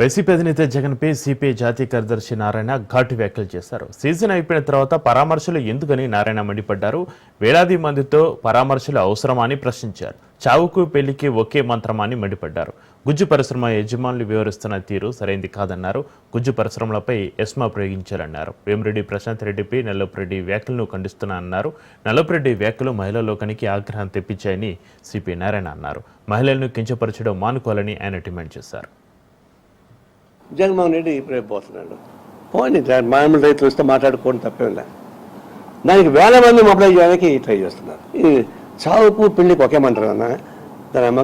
YCP అధినేత జగన్పై CPI జాతీయ కార్యదర్శి నారాయణ ఘాటు వ్యాఖ్యలు చేశారు. సీజన్ అయిపోయిన తర్వాత పరామర్శలు ఎందుకని నారాయణ మండిపడ్డారు? వేలాది మందితో పరామర్శలు అవసరమా అని ప్రశ్నించారు. చావుకు పెళ్ళికి ఒకే మంత్రమా అని మండిపడ్డారు. గుజ్జు పరిశ్రమ యజమానులు వివరిస్తున్న తీరు సరైంది కాదన్నారు. గుజ్జు పరిశ్రమలపై ఎస్మా ప్రయోగించారన్నారు వేమిరెడ్డి ప్రశాంత్ రెడ్డిపై నల్లపురెడ్డి వ్యాఖ్యలను ఖండిస్తున్నానన్నారు నల్లపురెడ్డి వ్యాఖ్యలు మహిళా లోకానికి ఆగ్రహం తెప్పించాయని సిపి నారాయణ అన్నారు. మహిళలను కించపరచడం మానుకోవాలని ఆయన డిమాండ్ చేశారు. జగన్మోహన్ రెడ్డి రేపు పోతున్నాడు. పోనీ మామూలు రైతులు వస్తే మాట్లాడుకోవడం తప్పేం దానికి వేల మంది మొబైల్ చేయడానికి ట్రై చేస్తున్నారు. ఈ చావుకు పిండికి ఒకే మంత్రం అన్నా? దాని అమ్మ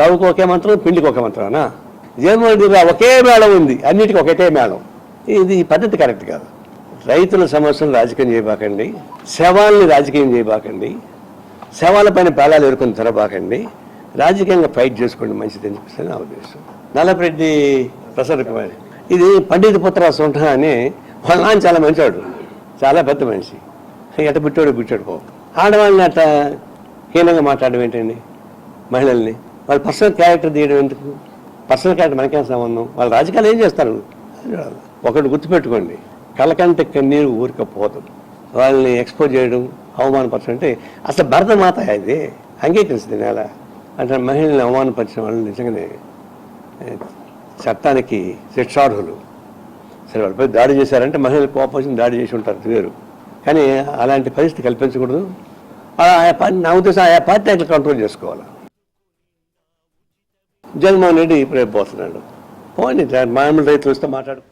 చావుకు ఒకే మంత్రం పిండికి ఒకే మంత్రం అన్నా? జగన్మోహన్ రెడ్డి రా- ఒకే మేళం ఉంది. అన్నిటికీ ఒకటే మేళం. ఇది ఈ పద్ధతి కరెక్ట్ కాదు. రైతుల సమస్యలు రాజకీయం చేయబాకండి. శవాల్ని రాజకీయం చేయబాకండి. శవాల పైన పేలాలు ఎరుకొని తెరబాకండి రాజకీయంగా ఫైట్ చేసుకోండి. మంచిది అని చెప్పేసి నా ఉద్దేశం. నల్లపరెడ్డి ప్రసాద్ కుమార్ ఇది పండిత పుత్ర సుంఠ అని వాళ్ళ నాన్న చాలా మంచివాడు చాలా పెద్ద మనిషి. ఎట పుట్టాడు పుట్టాడు పో ఆడవాళ్ళని అట్ట హీనంగా మాట్లాడడం ఏంటండి? మహిళల్ని. వాళ్ళ పర్సనల్ క్యారెక్టర్ తీయడం ఎందుకు? పర్సనల్ క్యారెక్టర్ మనకేం సంబంధం? వాళ్ళు రాజకీయాలు ఏం చేస్తారు? ఒకటి గుర్తుపెట్టుకోండి. కలకంటే కన్నీరు ఊరికపోదు వాళ్ళని ఎక్స్పోజ్ చేయడం అవమానపరచడం అంటే అసలు భరత మాత ఇది. అంగీకరిస్తుంది నేల. అంటే మహిళల్ని అవమానపరిచిన వాళ్ళు నిజంగానే చట్టానికి శిక్షార్హులు. సరే వాళ్ళపై దాడి చేశారంటే మహిళలు కోపం వచ్చి దాడి చేసి ఉంటారు వేరు. కానీ అలాంటి పరిస్థితి కల్పించకూడదు. అలా ఆయా పార్టీ నా ఉద్దేశం ఆయా పార్టీ అట్లా కంట్రోల్ చేసుకోవాలి. జగన్మోహన్ రెడ్డి రేపు పోతున్నాడు. పోనీ మామూలు రైతులు వస్తే మాట్లాడు.